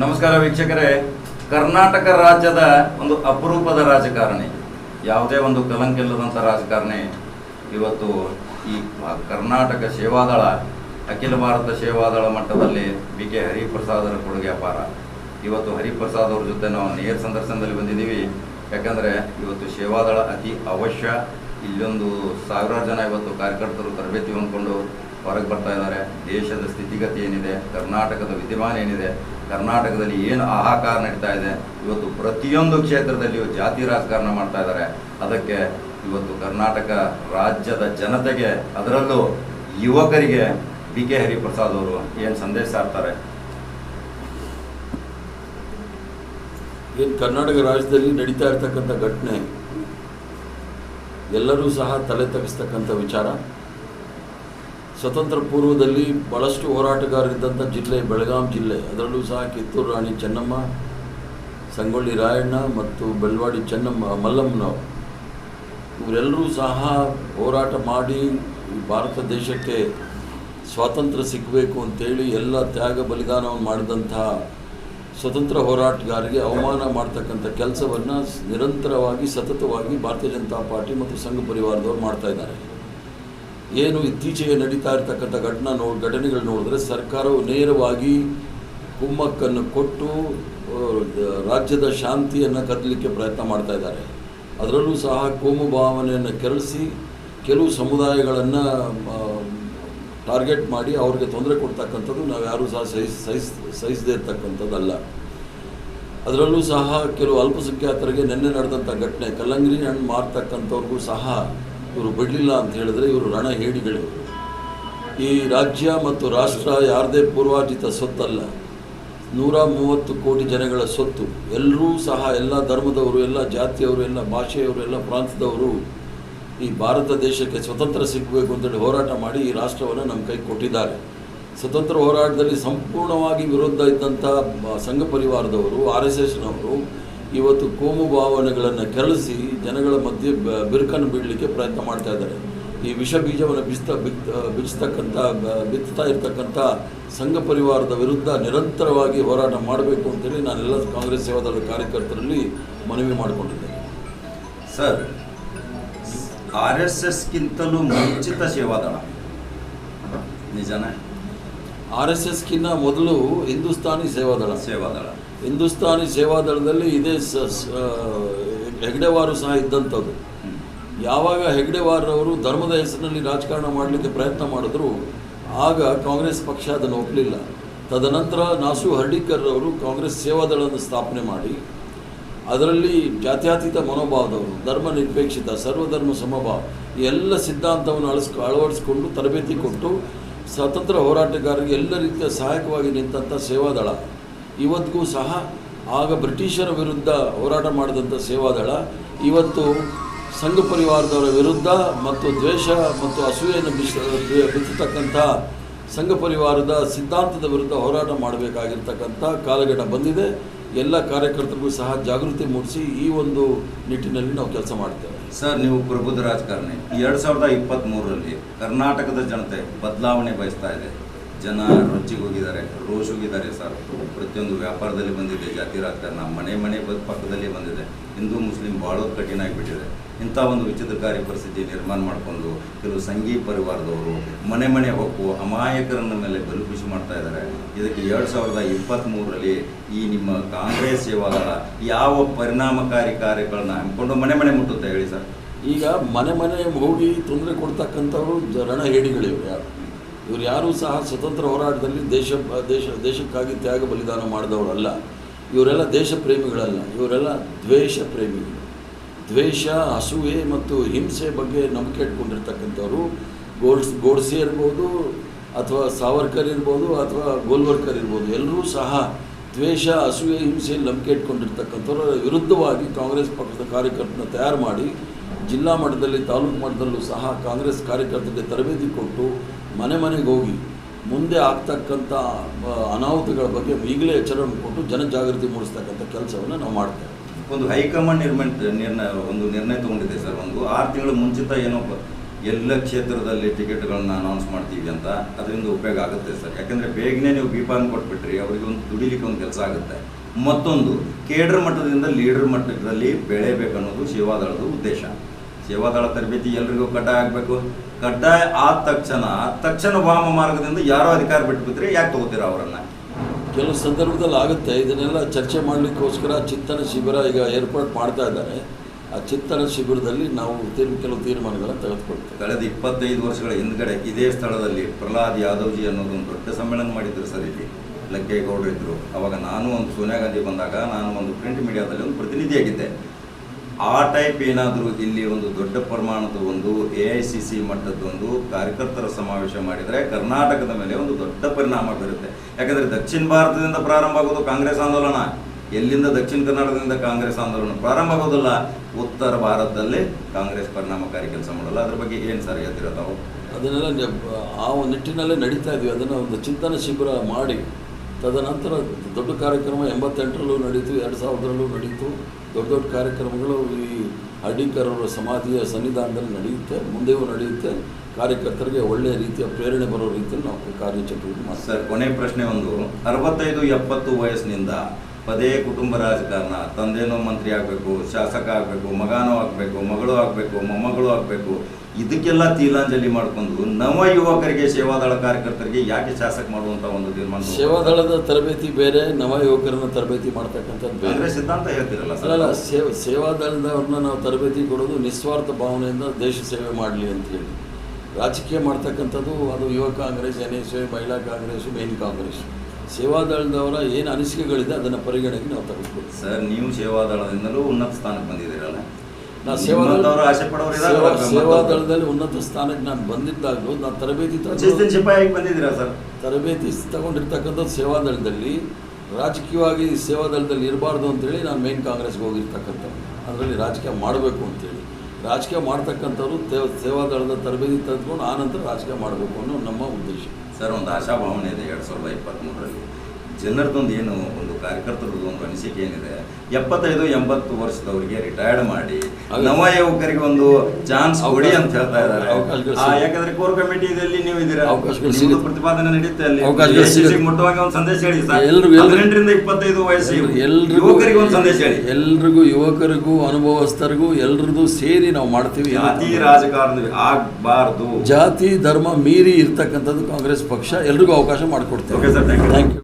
ನಮಸ್ಕಾರ ವೀಕ್ಷಕರೇ. ಕರ್ನಾಟಕ ರಾಜ್ಯದ ಒಂದು ಅಪರೂಪದ ರಾಜಕಾರಣಿ. ಯಾವುದೇ ಒಂದು ಕಲಂಕಿಲ್ಲದಂಥ ರಾಜಕಾರಣಿ ಇವತ್ತು ಈ ಕರ್ನಾಟಕ ಸೇವಾದಳ, ಅಖಿಲ ಭಾರತ ಸೇವಾದಳ ಮಟ್ಟದಲ್ಲಿ ಬಿ ಕೆ. ಹರಿಪ್ರಸಾದರ ಕೊಡುಗೆ ಅಪಾರ. ಇವತ್ತು ಹರಿಪ್ರಸಾದ್ ಅವ್ರ ಜೊತೆ ನಾವು ನೇರ ಸಂದರ್ಶನದಲ್ಲಿ ಬಂದಿದ್ದೀವಿ. ಯಾಕಂದರೆ ಇವತ್ತು ಸೇವಾದಳ ಅತಿ ಅವಶ್ಯ. ಇಲ್ಲೊಂದು ಸಾವಿರಾರು ಜನ ಇವತ್ತು ಕಾರ್ಯಕರ್ತರು ತರಬೇತಿ ಹೊಂದ್ಕೊಂಡು ಹೊರಗೆ ಬರ್ತಾ ಇದ್ದಾರೆ. ದೇಶದ ಸ್ಥಿತಿಗತಿ ಏನಿದೆ? ಕರ್ನಾಟಕದ ವಿದ್ಯಮಾನ ಏನಿದೆ? ಕರ್ನಾಟಕದಲ್ಲಿ ಏನು ಆಹಾಕಾರ ನಡೀತಾ ಇದೆ? ಇವತ್ತು ಪ್ರತಿಯೊಂದು ಕ್ಷೇತ್ರದಲ್ಲಿಯೂ ಜಾತಿ ರಾಜಕಾರಣ ಮಾಡ್ತಾ ಇದ್ದಾರೆ. ಅದಕ್ಕೆ ಇವತ್ತು ಕರ್ನಾಟಕ ರಾಜ್ಯದ ಜನತೆಗೆ, ಅದರಲ್ಲೂ ಯುವಕರಿಗೆ ಬಿ ಕೆ ಹರಿಪ್ರಸಾದ್ ಅವರು ಏನು ಸಂದೇಶ ಸಾರ್ತಾರೆ ಏನು ಕರ್ನಾಟಕ ರಾಜ್ಯದಲ್ಲಿ ನಡೀತಾ ಇರ್ತಕ್ಕಂಥ ಘಟನೆ ಎಲ್ಲರೂ ಸಹ ತಲೆ ತಗ್ಗಿಸ್ತಕ್ಕಂಥ ವಿಚಾರ. ಸ್ವತಂತ್ರ ಪೂರ್ವದಲ್ಲಿ ಭಾಳಷ್ಟು ಹೋರಾಟಗಾರರಿದ್ದಂಥ ಜಿಲ್ಲೆ ಬೆಳಗಾಂ ಜಿಲ್ಲೆ. ಅದರಲ್ಲೂ ಸಹ ಕಿತ್ತೂರು ರಾಣಿ ಚೆನ್ನಮ್ಮ, ಸಂಗೊಳ್ಳಿ ರಾಯಣ್ಣ ಮತ್ತು ಬೆಳವಾಡಿ ಚೆನ್ನಮ್ಮ ಮಲ್ಲಮ್ಮನವರು ಇವರೆಲ್ಲರೂ ಸಹ ಹೋರಾಟ ಮಾಡಿ ಭಾರತ ದೇಶಕ್ಕೆ ಸ್ವಾತಂತ್ರ್ಯ ಸಿಗಬೇಕು ಅಂತೇಳಿ ಎಲ್ಲ ತ್ಯಾಗ ಬಲಿದಾನವನ್ನು ಮಾಡಿದಂತಹ ಸ್ವತಂತ್ರ ಹೋರಾಟಗಾರರಿಗೆ ಅವಮಾನ ಮಾಡ್ತಕ್ಕಂಥ ಕೆಲಸವನ್ನು ನಿರಂತರವಾಗಿ, ಸತತವಾಗಿ ಭಾರತೀಯ ಜನತಾ ಪಾರ್ಟಿ ಮತ್ತು ಸಂಘ ಪರಿವಾರದವರು ಮಾಡ್ತಾ ಇದ್ದಾರೆ. ಏನು ಇತ್ತೀಚೆಗೆ ನಡೀತಾ ಇರ್ತಕ್ಕಂಥ ಘಟನಾ ನೋ, ಘಟನೆಗಳು ನೋಡಿದ್ರೆ ಸರ್ಕಾರವು ನೇರವಾಗಿ ಕುಮ್ಮಕ್ಕನ್ನು ಕೊಟ್ಟು ರಾಜ್ಯದ ಶಾಂತಿಯನ್ನು ಕದಲಿಕ್ಕೆ ಪ್ರಯತ್ನ ಮಾಡ್ತಾ ಇದ್ದಾರೆ. ಅದರಲ್ಲೂ ಸಹ ಕೋಮು ಭಾವನೆಯನ್ನು ಕೆರಳಿಸಿ ಕೆಲವು ಸಮುದಾಯಗಳನ್ನು ಟಾರ್ಗೆಟ್ ಮಾಡಿ ಅವ್ರಿಗೆ ತೊಂದರೆ ಕೊಡ್ತಕ್ಕಂಥದ್ದು ನಾವು ಯಾರೂ ಸಹ ಸಹಿಸ್ ಸಹಿಸ್, ಸಹಿಸದೇ ಇರ್ತಕ್ಕಂಥದ್ದಲ್ಲ. ಅದರಲ್ಲೂ ಸಹ ಕೆಲವು ಅಲ್ಪಸಂಖ್ಯಾತರಿಗೆ ನಿನ್ನೆ ನಡೆದಂಥ ಘಟನೆ, ಕಲ್ಲಂಗಡಿ ಹಣ್ಣು ಮಾರ್ತಕ್ಕಂಥವ್ರಿಗೂ ಸಹ ಇವರು ಬಿಡಲಿಲ್ಲ ಅಂತ ಹೇಳಿದ್ರೆ ಇವರು ರಣ ಹೇಡಿಗಳು ಈ ರಾಜ್ಯ ಮತ್ತು ರಾಷ್ಟ್ರ ಯಾರದೇ ಪೂರ್ವಾರ್ಜಿತ ಸೊತ್ತಲ್ಲ. ನೂರ ಮೂವತ್ತು ಕೋಟಿ ಜನಗಳ ಸೊತ್ತು. ಎಲ್ಲರೂ ಸಹ ಎಲ್ಲ ಧರ್ಮದವರು, ಎಲ್ಲ ಜಾತಿಯವರು, ಎಲ್ಲ ಭಾಷೆಯವರು, ಎಲ್ಲ ಪ್ರಾಂತದವರು ಈ ಭಾರತ ದೇಶಕ್ಕೆ ಸ್ವತಂತ್ರ ಸಿಗಬೇಕು ಅಂತೇಳಿ ಹೋರಾಟ ಮಾಡಿ ಈ ರಾಷ್ಟ್ರವನ್ನು ನಮ್ಮ ಕೈ ಕೊಟ್ಟಿದ್ದಾರೆ. ಸ್ವತಂತ್ರ ಹೋರಾಟದಲ್ಲಿ ಸಂಪೂರ್ಣವಾಗಿ ವಿರುದ್ಧ ಇದ್ದಂಥ ಸಂಘ ಪರಿವಾರದವರು, ಆರ್ ಎಸ್ ಎಸ್ನವರು ಇವತ್ತು ಕೋಮು ಭಾವನೆಗಳನ್ನು ಕೆರಳಿಸಿ ಜನಗಳ ಮಧ್ಯೆ ಬಿರುಕನ್ನು ಬಿಡಲಿಕ್ಕೆ ಪ್ರಯತ್ನ ಮಾಡ್ತಾ ಇದ್ದಾರೆ. ಈ ವಿಷ ಬೀಜವನ್ನು ಬಿಸ್ತ ಬಿತ್ ಬಿಚ್ಚತಕ್ಕಂಥ ಬಿತ್ತಾ ಬಿತ್ತುತ್ತಾ ಇರ್ತಕ್ಕಂಥ ಸಂಘ ಪರಿವಾರದ ವಿರುದ್ಧ ನಿರಂತರವಾಗಿ ಹೋರಾಟ ಮಾಡಬೇಕು ಅಂತೇಳಿ ನಾನೆಲ್ಲ ಕಾಂಗ್ರೆಸ್ ಸೇವಾದಳ ಕಾರ್ಯಕರ್ತರಲ್ಲಿ ಮನವಿ ಮಾಡಿಕೊಂಡಿದ್ದೇನೆ. ಸರ್ ಆರ್ ಎಸ್ ಎಸ್ಗಿಂತಲೂ ಮುಂಚಿತ ಸೇವಾದಳ. ನಿಜನೇ? ಆರ್ ಎಸ್ ಎಸ್ಗಿನ್ನ ಮೊದಲು ಹಿಂದೂಸ್ತಾನಿ ಸೇವಾದಳ. ಸೇವಾದಳ. ಹಿಂದೂಸ್ತಾನಿ ಸೇವಾದಳದಲ್ಲಿ ಇದೇ ಸ ಹೆಗ್ಡೆವಾರು ಸಹ ಇದ್ದಂಥದ್ದು. ಯಾವಾಗ ಹೆಗ್ಡೆವಾರವರು ಧರ್ಮದ ಹೆಸರಿನಲ್ಲಿ ರಾಜಕಾರಣ ಮಾಡಲಿಕ್ಕೆ ಪ್ರಯತ್ನ ಮಾಡಿದ್ರು, ಆಗ ಕಾಂಗ್ರೆಸ್ ಪಕ್ಷ ಅದನ್ನು ಒಪ್ಪಲಿಲ್ಲ ತದನಂತರ ನಾಸು ಹರ್ಡಿಕರ್ ಅವರು ಕಾಂಗ್ರೆಸ್ ಸೇವಾದಳವನ್ನು ಸ್ಥಾಪನೆ ಮಾಡಿ, ಅದರಲ್ಲಿ ಜಾತ್ಯಾತೀತ ಮನೋಭಾವದವರು, ಧರ್ಮ ನಿರ್ಪೇಕ್ಷಿತ, ಸರ್ವಧರ್ಮ ಸಮಭಾವ ಎಲ್ಲ ಸಿದ್ಧಾಂತವನ್ನು ಅಳಿಸ್ಕೊ, ಅಳವಡಿಸಿಕೊಂಡು ತರಬೇತಿ ಕೊಟ್ಟು, ಸ್ವತಂತ್ರ ಹೋರಾಟಗಾರರಿಗೆ ಎಲ್ಲ ರೀತಿಯ ಸಹಾಯಕವಾಗಿ ನಿಂತಹ ಸೇವಾದಳ ಇವತ್ತಿಗೂ ಸಹ ಆಗ ಬ್ರಿಟಿಷರ ವಿರುದ್ಧ ಹೋರಾಟ ಮಾಡಿದಂಥ ಸೇವಾದಳ, ಇವತ್ತು ಸಂಘ ಪರಿವಾರದವರ ವಿರುದ್ಧ ಮತ್ತು ದ್ವೇಷ ಮತ್ತು ಅಸೂಯೆಯನ್ನು ಬಿಸ, ಬಿತ್ತತಕ್ಕಂಥ ಸಂಘ ಪರಿವಾರದ ಸಿದ್ಧಾಂತದ ವಿರುದ್ಧ ಹೋರಾಟ ಮಾಡಬೇಕಾಗಿರ್ತಕ್ಕಂಥ ಕಾಲಘಟ್ಟ ಬಂದಿದೆ. ಎಲ್ಲ ಕಾರ್ಯಕರ್ತರಿಗೂ ಸಹ ಜಾಗೃತಿ ಮೂಡಿಸಿ ಈ ಒಂದು ನಿಟ್ಟಿನಲ್ಲಿ ನಾವು ಕೆಲಸ ಮಾಡ್ತೇವೆ. ಸರ್, ನೀವು ಪ್ರಬುದ್ಧ ರಾಜಕಾರಣಿ. ಎರಡು ಸಾವಿರದ ಇಪ್ಪತ್ತ್ಮೂರರಲ್ಲಿ ಕರ್ನಾಟಕದ ಜನತೆ ಬದಲಾವಣೆ ಬಯಸ್ತಾ ಇದೆ. ಜನ ರೊಚ್ಚಿಗೆ ಹೋಗಿದ್ದಾರೆ, ರೋಷ್ ಹೋಗಿದ್ದಾರೆ ಸರ್. ಪ್ರತಿಯೊಂದು ವ್ಯಾಪಾರದಲ್ಲಿ ಬಂದಿದೆ ಜಾತಿ ರಾಜಕಾರಣ ಮನೆ ಮನೆ ಪಕ್ಕದಲ್ಲಿ ಬಂದಿದೆ. ಹಿಂದೂ, ಮುಸ್ಲಿಂ ಬಾಳೋದು ಕಠಿಣ ಆಗಿಬಿಟ್ಟಿದೆ. ಇಂಥ ಒಂದು ವಿಚಿತ್ರಕಾರಿ ಪರಿಸ್ಥಿತಿ ನಿರ್ಮಾಣ ಮಾಡಿಕೊಂಡು ಕೆಲವು ಸಂಘೀ ಪರಿವಾರದವರು ಮನೆ ಮನೆ ಹೊಕ್ಕು ಅಮಾಯಕರನ್ನ ಮೇಲೆ ಬಲಿಪುಷಿ ಮಾಡ್ತಾ ಇದ್ದಾರೆ. ಇದಕ್ಕೆ ಎರಡು ಸಾವಿರದ ಇಪ್ಪತ್ತ್ಮೂರರಲ್ಲಿ ಈ ನಿಮ್ಮ ಕಾಂಗ್ರೆಸ್ ಇವಾಗ ಯಾವ ಪರಿಣಾಮಕಾರಿ ಕಾರ್ಯಗಳನ್ನ ಹಮ್ಮಿಕೊಂಡು ಮನೆ ಮನೆ ಮುಟ್ಟುತ್ತೆ ಹೇಳಿ ಸರ್. ಈಗ ಮನೆ ಮನೆ ಹೋಗಿ ತೊಂದರೆ ಕೊಡ್ತಕ್ಕಂಥವ್ರು ರಣ ಹೇಡಿಗಳು ಇವ್ರು ಯಾರು ಇವ್ರು ಯಾರೂ ಸಹ ಸ್ವತಂತ್ರ ಹೋರಾಟದಲ್ಲಿ ದೇಶ ದೇಶ, ದೇಶಕ್ಕಾಗಿ ತ್ಯಾಗ ಬಲಿದಾನ ಮಾಡಿದವರಲ್ಲ. ಇವರೆಲ್ಲ ದೇಶ ಪ್ರೇಮಿಗಳಲ್ಲ. ಇವರೆಲ್ಲ ದ್ವೇಷ ಪ್ರೇಮಿಗಳು. ದ್ವೇಷ ಹಸುವೆ ಮತ್ತು ಹಿಂಸೆ ಬಗ್ಗೆ ನಂಬಿಕೆ ಇಟ್ಕೊಂಡಿರ್ತಕ್ಕಂಥವ್ರು. ಗೋಡ್ಸ್, ಗೋಡ್ಸಿ ಇರ್ಬೋದು ಅಥವಾ ಸಾವರ್ಕರ್ ಇರ್ಬೋದು ಅಥವಾ ಗೋಲ್ವರ್ಕರ್ ಇರ್ಬೋದು. ಎಲ್ಲರೂ ಸಹ ದ್ವೇಷ, ಅಸೂಯೆ ಹಿಂಸೆಯಲ್ಲಿ ನಂಬಿಕೆ ಇಟ್ಕೊಂಡಿರ್ತಕ್ಕಂಥವ್ರ ವಿರುದ್ಧವಾಗಿ ಕಾಂಗ್ರೆಸ್ ಪಕ್ಷದ ಕಾರ್ಯಕರ್ತನ ತಯಾರು ಮಾಡಿ ಜಿಲ್ಲಾ ಮಟ್ಟದಲ್ಲಿ, ತಾಲೂಕು ಮಟ್ಟದಲ್ಲೂ ಸಹ ಕಾಂಗ್ರೆಸ್ ಕಾರ್ಯಕರ್ತರಿಗೆ ತರಬೇತಿ ಕೊಟ್ಟು ಮನೆ ಮನೆಗೆ ಹೋಗಿ ಮುಂದೆ ಆಗ್ತಕ್ಕಂಥ ಅನಾಹುತಗಳ ಬಗ್ಗೆ ಈಗಲೇ ಎಚ್ಚರವನ್ನು ಕೊಟ್ಟು ಜನಜಾಗೃತಿ ಮೂಡಿಸ್ತಕ್ಕಂಥ ಕೆಲಸವನ್ನು ನಾವು ಮಾಡ್ತೇವೆ. ಒಂದು ಹೈಕಮಾಂಡ್ ನಿರ್ಮ ನಿರ್ಣಯ, ಒಂದು ನಿರ್ಣಯ ತಗೊಂಡಿದೆ ಸರ್ ಒಂದು ಆರು ತಿಂಗಳು ಮುಂಚಿತ ಏನೋ ಎಲ್ಲ ಕ್ಷೇತ್ರದಲ್ಲಿ ಟಿಕೆಟ್ಗಳನ್ನ ಅನೌನ್ಸ್ ಮಾಡ್ತೀವಿ ಅಂತ ಅದರಿಂದ ಉಪಯೋಗ ಆಗುತ್ತೆ ಸರ್. ಯಾಕಂದ್ರೆ ಬೇಗನೆ ನೀವು ಬೀಪಾನ್ ಕೊಟ್ಬಿಟ್ರಿ, ಅವರಿಗೆ ಒಂದು ದುಡಿಲಿಕ್ಕೆ ಒಂದು ಕೆಲಸ ಆಗುತ್ತೆ. ಮತ್ತೊಂದು, ಕೇಡರ್ ಮಟ್ಟದಿಂದ ಲೀಡರ್ ಮಟ್ಟದಲ್ಲಿ ಬೆಳೆಬೇಕು ಅನ್ನೋದು ಸೇವಾದಳದ ಉದ್ದೇಶ. ಸೇವಾದಳ ತರಬೇತಿ ಎಲ್ರಿಗೂ ಕಡ್ಡಾಯ ಆಗಬೇಕು. ಕಡ್ಡಾಯ ಆದ ತಕ್ಷಣ ತಕ್ಷಣ ವಾಮ ಮಾರ್ಗದಿಂದ ಯಾರೋ ಅಧಿಕಾರ ಬಿಟ್ಬಿಟ್ರೆ ಯಾಕೆ ತಗೋತೀರ ಅವರನ್ನು? ಕೆಲವು ಸಂದರ್ಭದಲ್ಲಿ ಆಗುತ್ತೆ, ಇದನ್ನೆಲ್ಲ ಚರ್ಚೆ ಮಾಡಲಿಕ್ಕೋಸ್ಕರ ಚಿಂತನ ಶಿಬಿರ ಈಗ ಏರ್ಪಾಟ್ ಮಾಡ್ತಾ ಇದ್ದಾರೆ. ಆ ಚಿಂತನ ಶಿಬಿರದಲ್ಲಿ ನಾವು ತೀರ್ಮ ಕೆಲವು ತೀರ್ಮಾನಗಳನ್ನು ತೆಗೆದುಕೊಳ್ತೇವೆ. ಕಳೆದ ಇಪ್ಪತ್ತೈದು ವರ್ಷಗಳ ಹಿಂದ್ಗಡೆ ಇದೇ ಸ್ಥಳದಲ್ಲಿ ಪ್ರಹ್ಲಾದ್ ಯಾದವ್ಜಿ ಅನ್ನೋದೊಂದು ದೊಡ್ಡ ಸಮ್ಮೇಳನ ಮಾಡಿದ್ರು ಸರ್ ಇಲ್ಲಿ. ಲಕ್ಕೇಗೌಡರು ಇದ್ದರು ಅವಾಗ ನಾನು ಒಂದು ಸೋನಿಯಾ ಗಾಂಧಿ ಬಂದಾಗ ನಾನು ಒಂದು ಪ್ರಿಂಟ್ ಮೀಡಿಯಾದಲ್ಲಿ ಒಂದು ಪ್ರತಿನಿಧಿಯಾಗಿದ್ದೆ ಆ ಟೈಪ್ ಏನಾದರೂ ಇಲ್ಲಿ ಒಂದು ದೊಡ್ಡ ಪ್ರಮಾಣದ ಒಂದು ಎ ಐ ಸಿ ಸಿ ಮಟ್ಟದ್ದೊಂದು ಕಾರ್ಯಕರ್ತರ ಸಮಾವೇಶ ಮಾಡಿದರೆ ಕರ್ನಾಟಕದ ಮೇಲೆ ಒಂದು ದೊಡ್ಡ ಪರಿಣಾಮ ಬೀರುತ್ತೆ. ಯಾಕಂದರೆ ದಕ್ಷಿಣ ಭಾರತದಿಂದ ಪ್ರಾರಂಭ ಆಗೋದು ಕಾಂಗ್ರೆಸ್ ಆಂದೋಲನ. ಎಲ್ಲಿಂದ ದಕ್ಷಿಣ ಕರ್ನಾಟಕದಿಂದ ಕಾಂಗ್ರೆಸ್ ಆಂದೋಲನ ಪ್ರಾರಂಭ ಆಗೋದಿಲ್ಲ ಉತ್ತರ ಭಾರತದಲ್ಲೇ ಕಾಂಗ್ರೆಸ್ ಪರಿಣಾಮಕಾರಿ ಕೆಲಸ ಮಾಡಲ್ಲ. ಅದ್ರ ಬಗ್ಗೆ ಏನು ಸರ್ ಹೇಳ್ತೀರ ತಾವು? ಅದನ್ನೆಲ್ಲ ಆ ಒಂದು ನಿಟ್ಟಿನಲ್ಲೇ ನಡೀತಾ ಇದ್ವಿ ಅದನ್ನು ಒಂದು ಚಿಂತನ ಶಿಬಿರ ಮಾಡಿ ತದನಂತರ ದೊಡ್ಡ ಕಾರ್ಯಕ್ರಮ ಎಂಬತ್ತೆಂಟರಲ್ಲೂ ನಡೀತು ಎರಡು ಸಾವಿರದಲ್ಲೂ ನಡೀತು. ದೊಡ್ಡ ದೊಡ್ಡ ಕಾರ್ಯಕ್ರಮಗಳು ಈ ಹರ್ಡಿಕರ್ ಅವರ ಸಮಾಧಿಯ ಸನ್ನಿಧಾನದಲ್ಲಿ ನಡೆಯುತ್ತೆ ಮುಂದೆಯೂ ನಡೆಯುತ್ತೆ. ಕಾರ್ಯಕರ್ತರಿಗೆ ಒಳ್ಳೆಯ ರೀತಿಯ ಪ್ರೇರಣೆ ಬರೋ ರೀತಿಯಲ್ಲಿ ನಾವು ಕಾರ್ಯಚಟುವಟಿಕೆ ಮಾಡ್ತೀವಿ. ಸರ್ ಕೊನೆ ಪ್ರಶ್ನೆ ಒಂದು. ಅರವತ್ತೈದು ಎಪ್ಪತ್ತು ವಯಸ್ಸಿನಿಂದ ಪದೇ ಕುಟುಂಬ ರಾಜಕಾರಣ ತಂದೆನೋ ಮಂತ್ರಿ ಆಗಬೇಕು ಶಾಸಕ ಆಗಬೇಕು ಮಗನೋ ಆಗಬೇಕು ಮಗಳು ಆಗಬೇಕು ಮೊಮ್ಮಗಳು ಆಗಬೇಕು ಇದಕ್ಕೆಲ್ಲ ತೀಲಾಂಜಲಿ ಮಾಡಿಕೊಂಡು ನವ ಯುವಕರಿಗೆ ಸೇವಾದಳ ಕಾರ್ಯಕರ್ತರಿಗೆ ಯಾಕೆ ಶಾಸಕ ಮಾಡುವಂತ ಒಂದು ತೀರ್ಮಾನ ಸೇವಾದಳದ ತರಬೇತಿ ಬೇರೆ ನವ ಯುವಕರನ್ನ ತರಬೇತಿ ಮಾಡ್ತಕ್ಕಂಥದ್ದು ಬೇರೆ. ಸಿದ್ಧಾಂತ ಹೇಳ್ತಿರಲ್ಲ ಸರ್? ಸೇವ ಸೇವಾದಳದವ್ರನ್ನ ನಾವು ತರಬೇತಿ ಕೊಡೋದು ನಿಸ್ವಾರ್ಥ ಭಾವನೆಯಿಂದ ದೇಶ ಸೇವೆ ಮಾಡಲಿ ಅಂತೇಳಿ ರಾಜಕೀಯ ಮಾಡ್ತಕ್ಕಂಥದ್ದು ಅದು ಯುವ ಕಾಂಗ್ರೆಸ್ ಎನ್ ಎಸ್ ಯು ಮಹಿಳಾ ಕಾಂಗ್ರೆಸ್ ಮೇನ್ ಕಾಂಗ್ರೆಸ್. ಸೇವಾದಳದವರ ಏನು ಅನಿಸಿಕೆಗಳಿದೆ ಅದನ್ನು ಪರಿಗಣನೆಗೆ ನಾವು ತಗೊಳ್ಬೋದು ಸರ್ ನೀವು ಸೇವಾದಳದಿಂದಲೂ ಉನ್ನತ ಸ್ಥಾನಕ್ಕೆ ಬಂದಿದ್ದೀರಲ್ಲ? ನಾ ಸೇವಾದಳದವರ ಆಸೆ ಪಡೋರು ಸೇವಾದಳದಲ್ಲಿ ಉನ್ನತ ಸ್ಥಾನಕ್ಕೆ ನಾನು ಬಂದಿದ್ದಾಗಲೂ ನಾನು ತರಬೇತಿ ಸಿಪಾಯಿಗೆ ಬಂದಿದ್ದೀರಾ ಸರ್? ತರಬೇತಿ ತಗೊಂಡಿರ್ತಕ್ಕಂಥದ್ದು ಸೇವಾದಳದಲ್ಲಿ ರಾಜಕೀಯವಾಗಿ ಸೇವಾದಳದಲ್ಲಿ ಇರಬಾರ್ದು ಅಂತೇಳಿ ನಾನು ಮೇನ್ ಕಾಂಗ್ರೆಸ್ಗೆ ಹೋಗಿರ್ತಕ್ಕಂಥ ಅದರಲ್ಲಿ ರಾಜಕೀಯ ಮಾಡಬೇಕು ಅಂತೇಳಿ. ರಾಜಕೀಯ ಮಾಡ್ತಕ್ಕಂಥವ್ರು ಸೇವಾದಳದ ತರಬೇತಿ ತೆಗೆದುಕೊಂಡು ಆನಂತರ ರಾಜಕೀಯ ಮಾಡಬೇಕು ಅನ್ನೋ ನಮ್ಮ ಉದ್ದೇಶ. ಸರ್, ಒಂದು ಆಶಾಭಾವನೆ ಇದೆ ಎರಡು ಸಾವಿರದ ಇಪ್ಪತ್ತ್ಮೂರರಲ್ಲಿ ಜನರದೊಂದು ಏನು ಒಂದು ಕಾರ್ಯಕರ್ತರದ್ದು ಒಂದು ಅನಿಸಿಕೆ ಏನಿದೆ ಎಪ್ಪತ್ತೈದು ಎಂಬತ್ತು ವರ್ಷದವರಿಗೆ ರಿಟೈರ್ಡ್ ಮಾಡಿ. ನವ ಯುವಕರಿಗೆ ಒಂದು ಚಾನ್ಸ್ ಕೊಡಿ ಅಂತ ಹೇಳ್ತಾ ಇದ್ದಾರೆ. ಯಾಕಂದ್ರೆ ಕೋರ್ ಕಮಿಟಿಯಲ್ಲಿ ನೀವು ಇದ್ದೀರಾ? ಅವಕಾಶಗಳು ನಿಮ್ಮದು ಪ್ರತಿಪಾದನೆ ನಡೆಯುತ್ತೆ ಅಲ್ಲಿ. ಮುಟ್ಟುವಾಗ ಒಂದು ಸಂದೇಶ ಹೇಳಿ ಹದಿನೆಂಟರಿಂದ ಇಪ್ಪತ್ತೈದು ವಯಸ್ಸು ಯುವಕರಿಗೆ ಒಂದು ಸಂದೇಶ ಹೇಳಿ. ಎಲ್ರಿಗೂ ಯುವಕರಿಗೂ ಅನುಭವಸ್ಥರಿಗೂ ಎಲ್ರದ್ದು ಸೇರಿ ನಾವು ಮಾಡ್ತೀವಿ. ಜಾತಿ ರಾಜಕಾರಣ ಆಗಬಾರ್ದು. ಜಾತಿ ಧರ್ಮ ಮೀರಿ ಇರ್ತಕ್ಕಂಥದ್ದು ಕಾಂಗ್ರೆಸ್ ಪಕ್ಷ ಎಲ್ರಿಗೂ ಅವಕಾಶ ಮಾಡಿಕೊಡ್ತೇವೆ. Thank you